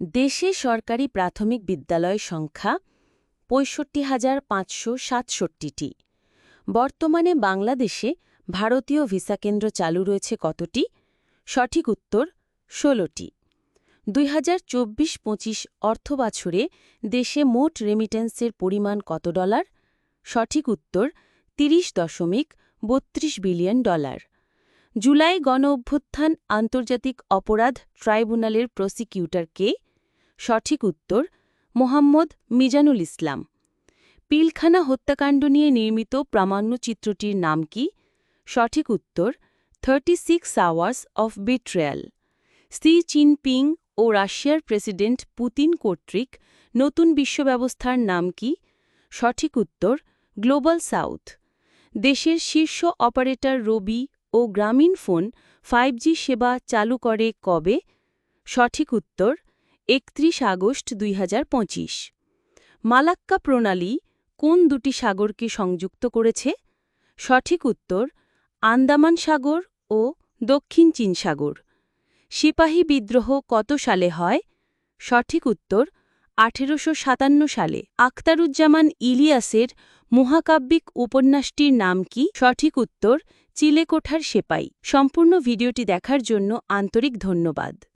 দেশে সরকারি প্রাথমিক বিদ্যালয় সংখ্যা পঁয়ষট্টি হাজার পাঁচশো সাতষট্টিটি। বর্তমানে বাংলাদেশে ভারতীয় ভিসা কেন্দ্র চালু রয়েছে কতটি? সঠিক উত্তর, ষোলোটি। দুই হাজার চব্বিশ পঁচিশ অর্থবছরে দেশে মোট রেমিটেন্সের পরিমাণ কত ডলার? সঠিক উত্তর, তিরিশ দশমিক বত্রিশ বিলিয়ন ডলার। জুলাই গণ অভ্যুত্থান আন্তর্জাতিক অপরাধ ট্রাইব্যুনালের প্রসিকিউটর কে? সঠিক উত্তর, মোহাম্মদ মিজানুল ইসলাম। পিলখানা হত্যাকাণ্ড নিয়ে নির্মিত প্রামাণ্যচিত্রটির নাম কি? সঠিক উত্তর thirty six hours of betrayal Xi Jinping ও রাশিয়ার প্রেসিডেন্ট পুতিন কর্তৃক নতুন বিশ্বব্যবস্থার নাম কি? সঠিক উত্তর, গ্লোবাল সাউথ। দেশের শীর্ষ অপারেটর রবি ও গ্রামীণ ফোন ফাইভ সেবা চালু করে কবে? সঠিক উত্তর একত্রিশ আগস্ট দুই হাজার পঁচিশ। মালাক্কা প্রণালী কোন দুটি সাগরকে সংযুক্ত করেছে? সঠিক উত্তর, আন্দামান সাগর ও দক্ষিণ চীন সাগর। সিপাহী বিদ্রোহ কত সালে হয়? সঠিক উত্তর, আঠেরোশো সাতান্ন সালে। আখতারুজ্জামান ইলিয়াসের মহাকাব্যিক উপন্যাসটির নাম কি? সঠিক উত্তর, চিলেকোঠার সেপাই সম্পূর্ণ ভিডিওটি দেখার জন্য আন্তরিক ধন্যবাদ।